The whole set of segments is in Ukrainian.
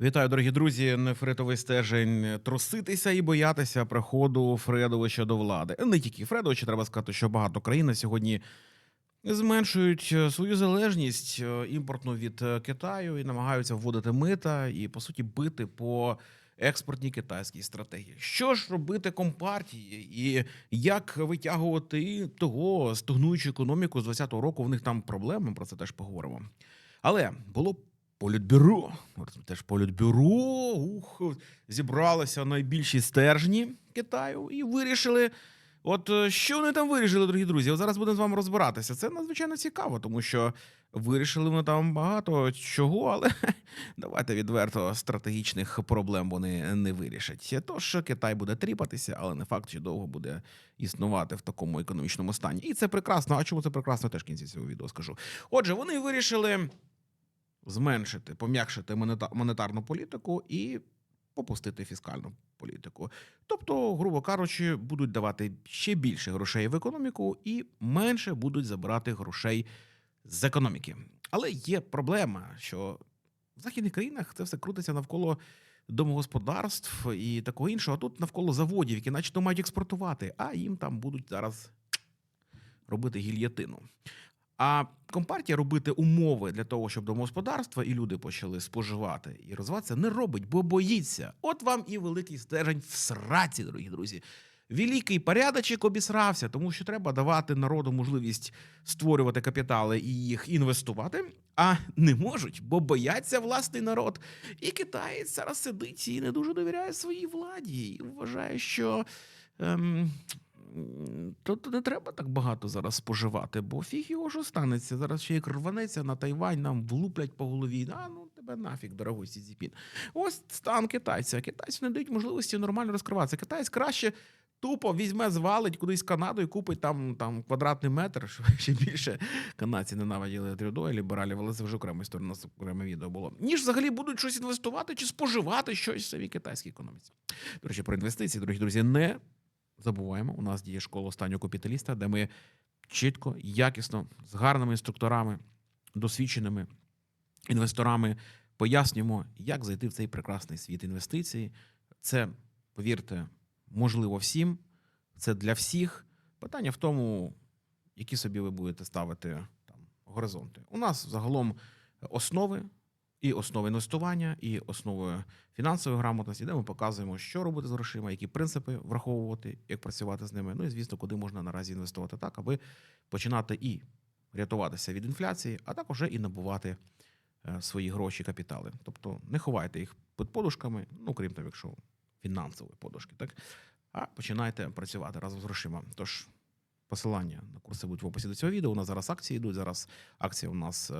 Вітаю, дорогі друзі. Нефритовий стежень труситися і боятися приходу Фредовича до влади. Не тільки Фредовича, треба сказати, що багато країн сьогодні зменшують е, свою залежність е, імпортну від е, Китаю і намагаються вводити мита і по суті бити по експортній китайській стратегії. Що ж робити компартії, і як витягувати того стогнуючу економіку з 20-го року? В них там проблеми. Про це теж поговоримо. Але було політбюро. Теж політбюро. Ух, зібралися найбільші стержні Китаю і вирішили. От е, що вони там вирішили, дорогі друзі? От зараз будемо з вами розбиратися. Це надзвичайно цікаво, тому що вирішили вони там багато чого, але давайте відверто стратегічних проблем вони не вирішать. Тож Китай буде тріпатися, але не факт, що довго буде існувати в такому економічному стані. І це прекрасно. А чому це прекрасно? Теж кінці цього відео скажу. Отже, вони вирішили зменшити, пом'якшити монета- монетарну політику і попустити фіскальну політику. Тобто, грубо кажучи, будуть давати ще більше грошей в економіку і менше будуть забирати грошей з економіки. Але є проблема, що в західних країнах це все крутиться навколо домогосподарств і такого іншого. А тут навколо заводів, які начебто мають експортувати, а їм там будуть зараз робити гільятину. А компартія робити умови для того, щоб домогосподарства і люди почали споживати і розвиватися, не робить, бо боїться. От вам і великий стержень в сраці, дорогі друзі. Великий порядочок обісрався, тому що треба давати народу можливість створювати капітали і їх інвестувати, а не можуть, бо бояться власний народ. І китаєць зараз сидить і не дуже довіряє своїй владі. І вважає, що ем, Тут не треба так багато зараз споживати, бо фіг його що станеться. Зараз ще як рванеться на Тайвань, нам влуплять по голові. А ну тебе нафіг, дорогой Сі Цзіпін. Ось стан китайця. Китайцю не дають можливості нормально розкриватися. Китаєць краще тупо візьме, звалить кудись Канаду і купить там, там квадратний метр, що ще більше канадці ненавиділи Трюдо і лібералів, але це вже окрема історія, у окреме відео було. Ніж взагалі будуть щось інвестувати чи споживати щось в самій китайській економіці. До речі, про інвестиції, дорогі друзі, не забуваємо. У нас діє школа останнього капіталіста, де ми чітко, якісно, з гарними інструкторами, досвідченими інвесторами пояснюємо, як зайти в цей прекрасний світ інвестицій. Це, повірте, можливо всім. Це для всіх. Питання в тому, які собі ви будете ставити там горизонти. У нас загалом основи. І основи інвестування, і основи фінансової грамотності, де ми показуємо, що робити з грошима, які принципи враховувати, як працювати з ними. Ну і звісно, куди можна наразі інвестувати так, аби починати і рятуватися від інфляції, а також і набувати е, свої гроші, капітали. Тобто не ховайте їх під подушками, ну крім того, якщо фінансові подушки, так а починайте працювати разом з грошима. Тож посилання на курси будуть в описі до цього відео. У нас зараз акції йдуть. Зараз акція у нас.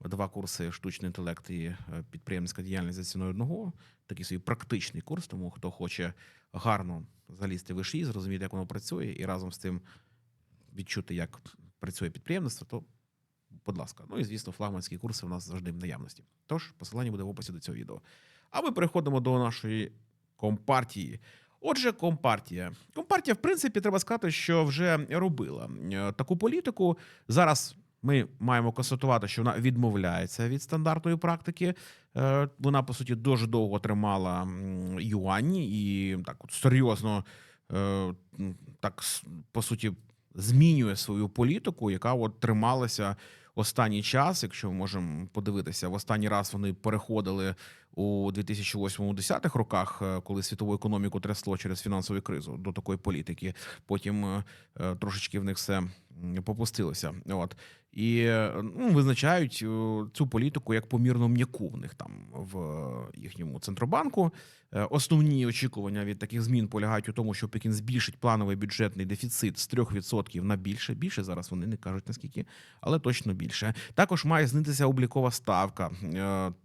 Два курси штучний інтелект і е, підприємницька діяльність за ціною одного. Такий собі практичний курс, тому хто хоче гарно залізти в виші, зрозуміти, як воно працює, і разом з тим відчути, як працює підприємництво, то будь ласка. Ну і звісно, флагманські курси у нас завжди в наявності. Тож посилання буде в описі до цього відео. А ми переходимо до нашої компартії. Отже, компартія. Компартія, в принципі, треба сказати, що вже робила е, таку політику. Зараз ми маємо констатувати, що вона відмовляється від стандартної практики. Е, Вона, по суті, дуже довго тримала м, юань і так от серйозно, е, так по суті, змінює свою політику, яка от трималася останній час. Якщо ми можемо подивитися, в останній раз вони переходили у 2008-10 роках, е, коли світову економіку трясло через фінансову кризу до такої політики. Потім трошечки в них все попустилося. От і е, ну, визначають е, цю політику як помірно м'яку в них там в їхньому центробанку. Е, Основні очікування від таких змін полягають у тому, що Пекін збільшить плановий бюджетний дефіцит з 3% на більше. Більше зараз вони не кажуть наскільки, але точно більше. Також має знитися облікова ставка.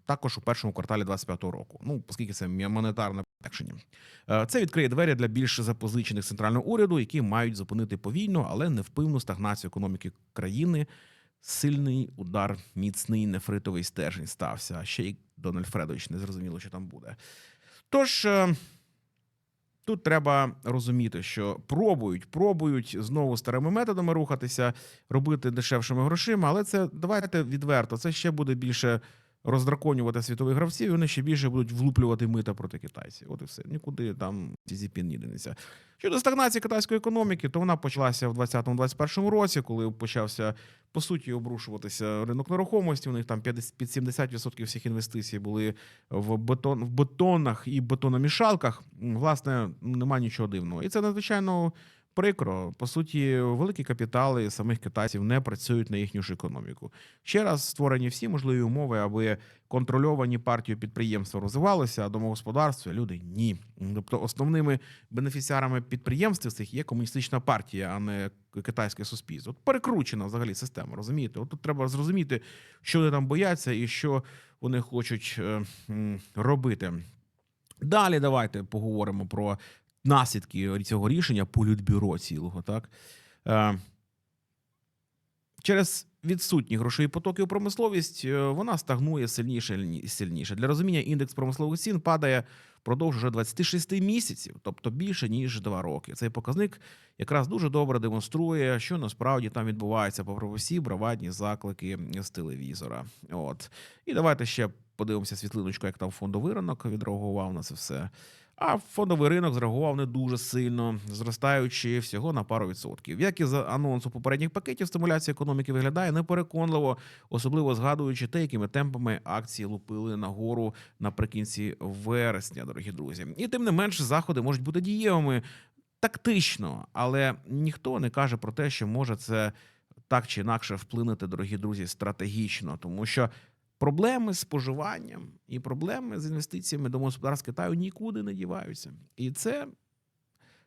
Також у першому кварталі 25-го року. Ну, оскільки це монетарне пом'якшення. Е, Це відкриє двері для більш запозичених центрального уряду, які мають зупинити повільну, але невпивну стагнацію економіки країни. Сильний удар, міцний нефритовий стержень стався. Ще й Дональд Фредович не зрозуміло, що там буде. Тож е, тут треба розуміти, що пробують, пробують знову старими методами рухатися, робити дешевшими грошима, але це давайте відверто. Це ще буде більше роздраконювати світових гравців, і вони ще більше будуть влуплювати мита проти китайців. От і все. Нікуди там Цзіпін не. Щодо стагнації китайської економіки, то вона почалася в 2020-2021 році, коли почався по суті обрушуватися ринок нерухомості. У них там 50, під 70% всіх інвестицій були в бетон в бетонах і бетономішалках. Власне, немає нічого дивного. І це надзвичайно прикро. По суті, великі капітали самих китайців не працюють на їхню ж економіку. Ще раз створені всі можливі умови, аби контрольовані партією підприємства розвивалися, а домогосподарство люди ні. Тобто основними бенефіціарами підприємств цих є комуністична партія, а не китайське суспільство. От перекручена взагалі система, розумієте? От тут треба зрозуміти, що вони там бояться і що вони хочуть е, робити. Далі давайте поговоримо про наслідки цього рішення політбюро цілого. Так? Е, через відсутні грошові потоки у промисловість е, вона стагнує сильніше і сильніше. Для розуміння індекс промислових цін падає впродовж вже 26 місяців, тобто більше ніж 2 роки. Цей показник якраз дуже добре демонструє, що насправді там відбувається попри всі бравадні заклики з телевізора. От і давайте ще подивимося світлиночку, як там фондовий ринок відреагував на це все. А фондовий ринок зреагував не дуже сильно, зростаючи всього на пару відсотків. Як і за анонсу попередніх пакетів, стимуляція економіки виглядає непереконливо, особливо згадуючи те, якими темпами акції лупили нагору наприкінці вересня, дорогі друзі. І тим не менш, заходи можуть бути дієвими тактично, але ніхто не каже про те, що може це так чи інакше вплинути, дорогі друзі, стратегічно, тому що проблеми з споживанням і проблеми з інвестиціями домогосподарств Китаю нікуди не діваються. І це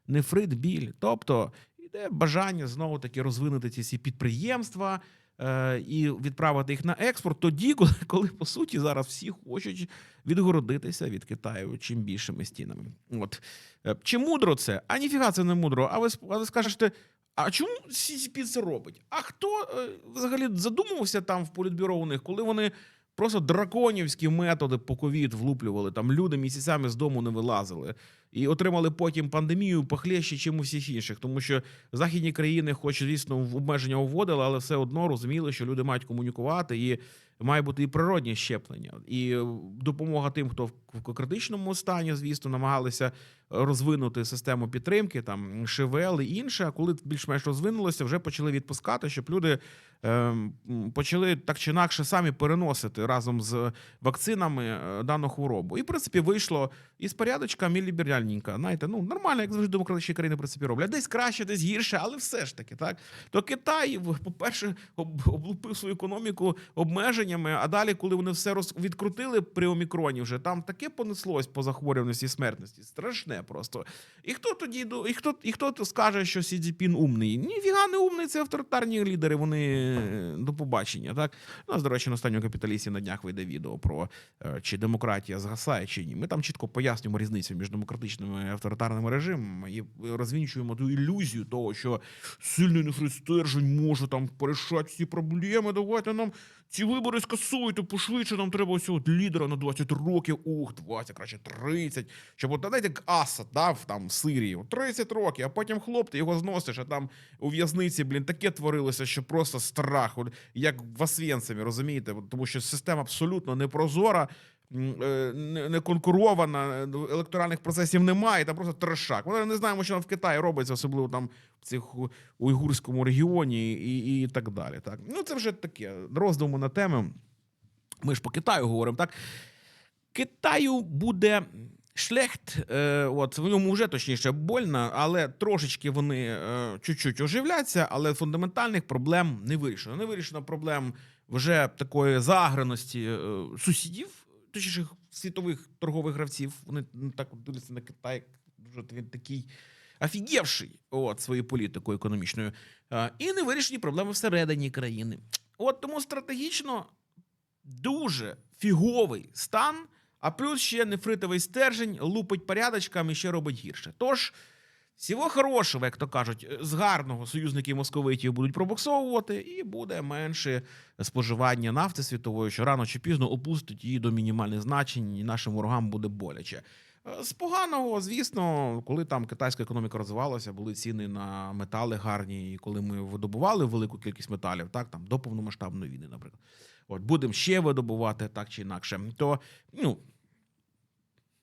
нефрит біль. Тобто йде бажання знову таки розвинути ці всі підприємства. е, І відправити їх на експорт тоді, коли, коли по суті зараз всі хочуть відгородитися від Китаю чим більшими стінами. От Е, чи мудро це? А ніфіга це не мудро. А ви а ви скажете, а чому CCP це робить? А хто е, взагалі задумувався там в політбюро у них, коли вони просто драконівські методи по ковід влуплювали? Там люди місяцями з дому не вилазили і отримали потім пандемію похлеще, чим у всіх інших, тому що західні країни, хоч звісно, в обмеження вводили, але все одно розуміли, що люди мають комунікувати і. Має бути і природнє щеплення, і е, допомога тим, хто в критичному стані, звісно, намагалися розвинути систему підтримки, там ШВЛ і інше. А коли більш-менш розвинулося, вже почали відпускати, щоб люди ем, почали так чи інакше самі переносити разом з вакцинами е, дану хворобу. І в принципі вийшло із порядочка міліберальненька. Знаєте, ну нормально, як завжди демократичні країни в принципі роблять. Десь краще, десь гірше, але все ж таки, так то Китай, по-перше, об- облупив свою економіку обмеженнями. А далі, коли вони все роз... відкрутили при омікроні, вже там таке понеслось по захворюваності і смертності. Страшне просто. І хто тоді і хто, і хто скаже, що Сі Цзіпін умний? Ніфіга не умний, це авторитарні лідери. Вони е, до побачення. Так у нас, до речі, на останньому капіталісті на днях вийде відео про е, чи демократія згасає, чи ні. Ми там чітко пояснюємо різницю між демократичними і авторитарними режимами і розвінчуємо ту ілюзію того, що сильний нефристержень може там порішати всі проблеми. Давайте нам ці вибори скасуйте пошвидше. Нам треба ось от лідера на 20 років. Ух, 20, краще 30. Щоб от знаєте, як Асад дав там в Сирії, 30 років, а потім хлоп, ти його зносиш, а там у в'язниці, блін, таке творилося, що просто страх, як в Освєнцимі, розумієте? Тому що система абсолютно непрозора. е, не конкурована, електоральних процесів немає, там просто трешак. Ми не знаємо, що там в Китаї робиться, особливо там в цих уйгурському регіоні і, і так далі. Так. Ну, це вже таке роздуму на теми. Ми ж по Китаю говоримо, так? Китаю буде шлехт, е, от в ньому вже точніше больно, але трошечки вони е, чуть-чуть оживляться, але фундаментальних проблем не вирішено. Не вирішено проблем вже такої заграності е, сусідів, точніше світових торгових гравців. Вони ну, так дивляться на Китай, як дуже він такий. Офігівший от своєю політикою економічною, Е, і не вирішені проблеми всередині країни. От тому стратегічно дуже фіговий стан, а плюс ще нефритовий стержень лупить порядочкам і ще робить гірше. Тож, всього хорошого, як то кажуть, з гарного союзники московитів будуть пробуксовувати, і буде менше споживання нафти світової, що рано чи пізно опустить її до мінімальних значень, і нашим ворогам буде боляче. Е, З поганого, звісно, коли там китайська економіка розвивалася, були ціни на метали гарні, і коли ми видобували велику кількість металів, так там до повномасштабної війни, наприклад. От будемо ще видобувати так чи інакше, то ну,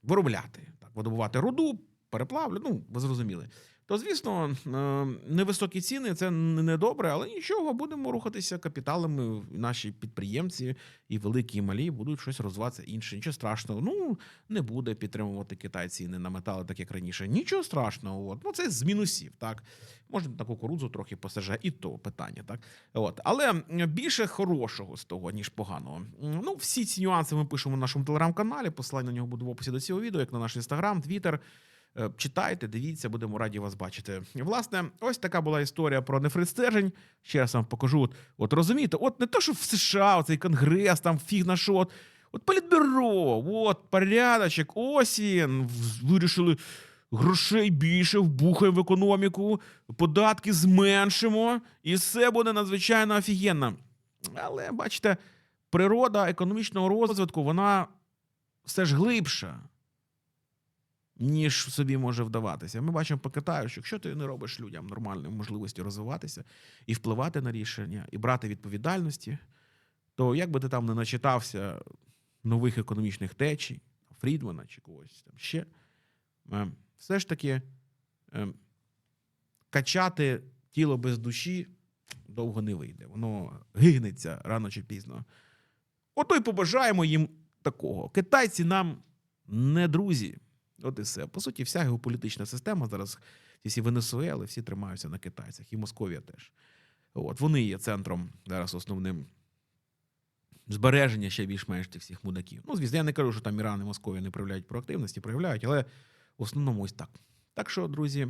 виробляти, так, видобувати руду, переплавлю, ну, ви зрозуміли. То, звісно, е, невисокі ціни це не добре, але нічого, будемо рухатися капіталами. Наші підприємці і великі, і малі будуть щось розвиватися інше. Нічого страшного. Ну не буде підтримувати Китай ціни на метали, так як раніше. Нічого страшного. От. Ну це з мінусів. Так можна на кукурудзу трохи посаже, і то питання. Так, от але більше хорошого з того ніж поганого. Ну всі ці нюанси ми пишемо в нашому телеграм-каналі. Посилання на нього буде в описі до цього відео, як на наш інстаграм, твіттер. Е, Читайте, дивіться, будемо раді вас бачити. Власне, ось така була історія про нефрит стержень. Ще раз вам покажу. От розумієте, от не то, що в США цей конгрес, там фіг на що. От, от політбюро, от порядочок, ось він. Вирішили грошей більше, вбухаємо в економіку, податки зменшимо, і все буде надзвичайно офігенно. Але бачите, природа економічного розвитку, вона все ж глибша ніж собі може вдаватися. Ми бачимо по Китаю, що якщо ти не робиш людям нормальної можливості розвиватися і впливати на рішення, і брати відповідальності, то як би ти там не начитався нових економічних течій, Фрідмана чи когось там ще, е, все ж таки е, качати тіло без душі довго не вийде. Воно гигнеться рано чи пізно. Ото й побажаємо їм такого. Китайці нам не друзі. От і все. По суті, вся геополітична система зараз, всі Венесуели, всі тримаються на китайцях, і Московія теж. От, вони є центром зараз основним збереження ще більш-менш тих всіх мудаків. Ну, звісно, я не кажу, що там Іран і Московія не проявляють проактивності, проявляють, але в основному ось так. Так що, друзі,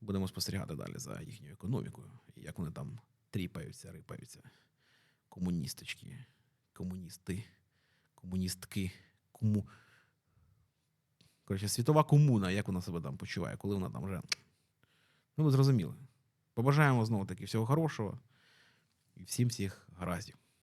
будемо спостерігати далі за їхньою економікою, як вони там тріпаються, рипаються. Комуністочки, комуністи, комуністки, кому. Коротше, світова комуна, як вона себе там почуває, коли вона там вже. Ну, ви зрозуміли. Побажаємо знову таки всього хорошого і всім всіх гараздів.